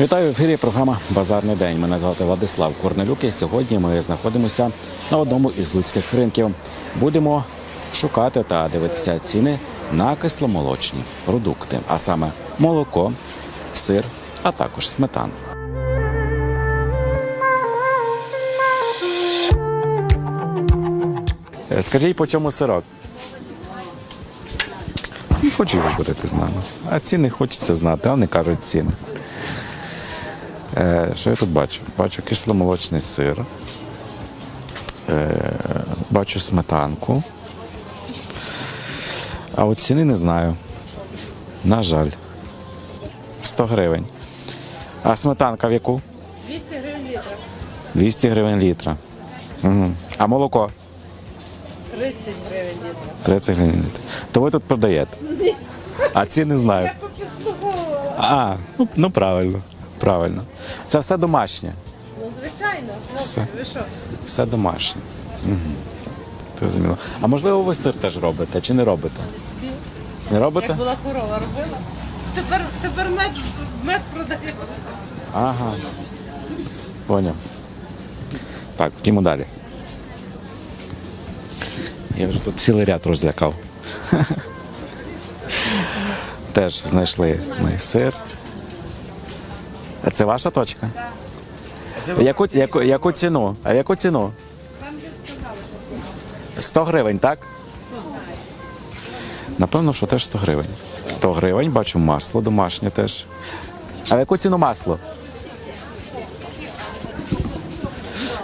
Вітаю в ефірі. Програма Базарний день. Мене звати Владислав Корнелюк. І сьогодні ми знаходимося на одному із луцьких ринків. Будемо шукати та дивитися ціни на кисломолочні продукти, а саме молоко, сир, а також сметану. Е, Скажіть, по чому сирок? Не хочу його говорити з нами. А ціни хочеться знати, а вони кажуть ціни. Е, що я тут бачу? Бачу кисломолочний сир. Е, бачу сметанку. А от ціни не знаю. На жаль. 100 гривень. А сметанка в яку? 200 гривень літр. 200 гривень літра. Угу. А молоко? 30 гривень літр. 30 гривень літра. То ви тут продаєте? А ці не знаю. Я. А, ну, ну правильно. Правильно. Це все домашнє. Ну, звичайно. Все. Ви що? Все домашнє. Угу. Зрозуміло. А можливо, ви сир теж робите чи не робите? Не робите? Як була корова робила. Тепер, тепер мед, мед продає. Ага. Поняв. Так, ходімо далі. Я вже тут цілий ряд розлякав. Теж знайшли ми сир. А це ваша точка? Яку, яку, яку ціну? А яку ціну? 100 гривень, так? Напевно, що теж 100 гривень. 100 гривень, бачу масло домашнє теж. А в яку ціну масло?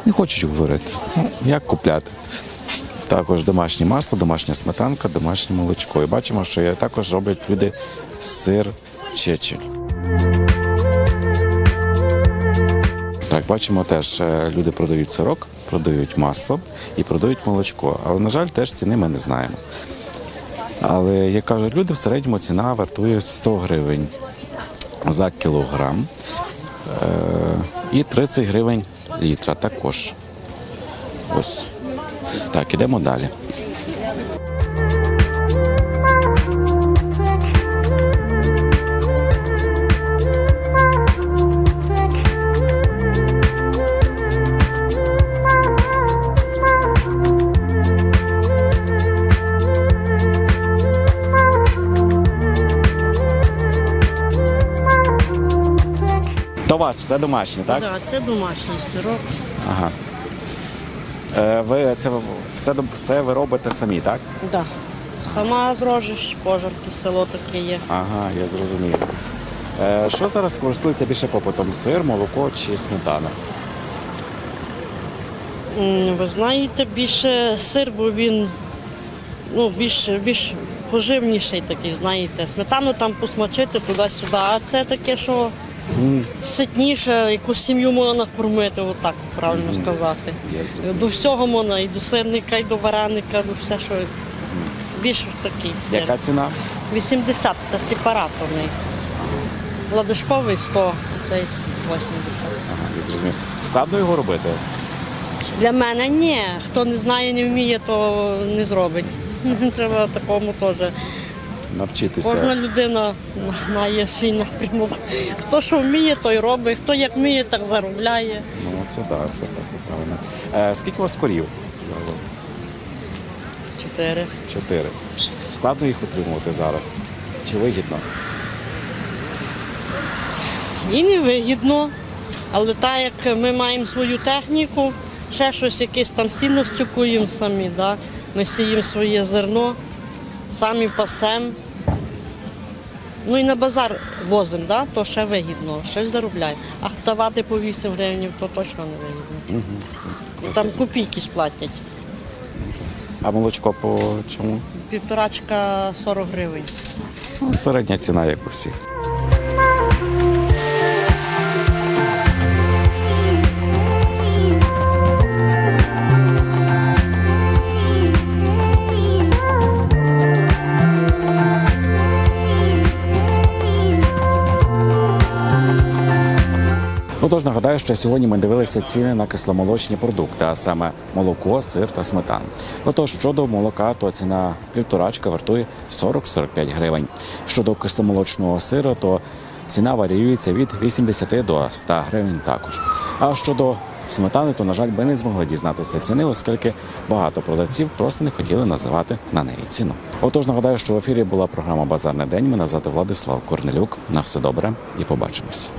Не хочуть говорити. Ну, як купляти? Також домашнє масло, домашня сметанка, домашнє молочко. І бачимо, що також роблять люди сир чечель. Так, бачимо теж е, люди продають сирок, продають масло і продають молочко. Але, на жаль, теж ціни ми не знаємо. Але, як кажуть люди, в середньому ціна вартує 100 гривень за кілограм е, і 30 гривень літра також. Ось. Так, ідемо далі. То ваш все домашнє, так? Так, це домашній сирок. Ага. Е, ви це все, все ви робите самі, так? Да. Сама зрожиш, пожарки, село таке є. Ага, я зрозумів. Е, що зараз користується більше попитом? Сир, молоко чи сметана? М, Ви знаєте, більше сир, бо він ну, більш, більш поживніший такий, знаєте. Сметану там посмачити туди-сюди, а це таке, що ситніше, якусь сім'ю можна накормити, отак правильно сказати. До всього можна, і до сирника, і до вареника, до все, що більш такий сир. Яка ціна? 80 це сепараторний. Ладишковий 100, цей 80. Ага, я зрозумів. Складно його робити? Для мене ні. Хто не знає, не вміє, то не зробить. Треба такому теж. Навчитися. Кожна людина має свій напрямок. Хто що вміє, той робить. Хто як вміє, так заробляє. Ну, це так, це, так, це правильно. Е, скільки у вас корів? загалом? Чотири. Чотири. Складно їх утримувати зараз? Чи вигідно? І не вигідно. Але так як ми маємо свою техніку, ще щось, якесь там сіно стюкуємо самі, да? ми сіємо своє зерно, самі пасемо. Ну і на базар возимо, да? то ще вигідно, щось заробляємо. А давати по 8 гривень, то точно не вигідно. Угу. там копійки сплатять. А молочко по чому? Півторачка 40 гривень. Ну, середня ціна, як у всіх. Отож, нагадаю, що сьогодні ми дивилися ціни на кисломолочні продукти, а саме молоко, сир та сметану. Отож, щодо молока, то ціна півторачка вартує 40-45 гривень. Щодо кисломолочного сиру, то ціна варіюється від 80 до 100 гривень також. А щодо сметани, то, на жаль, ми не змогли дізнатися ціни, оскільки багато продавців просто не хотіли називати на неї ціну. Отож, нагадаю, що в ефірі була програма Базарний день. Мене звати Владислав Корнелюк. На все добре і побачимось.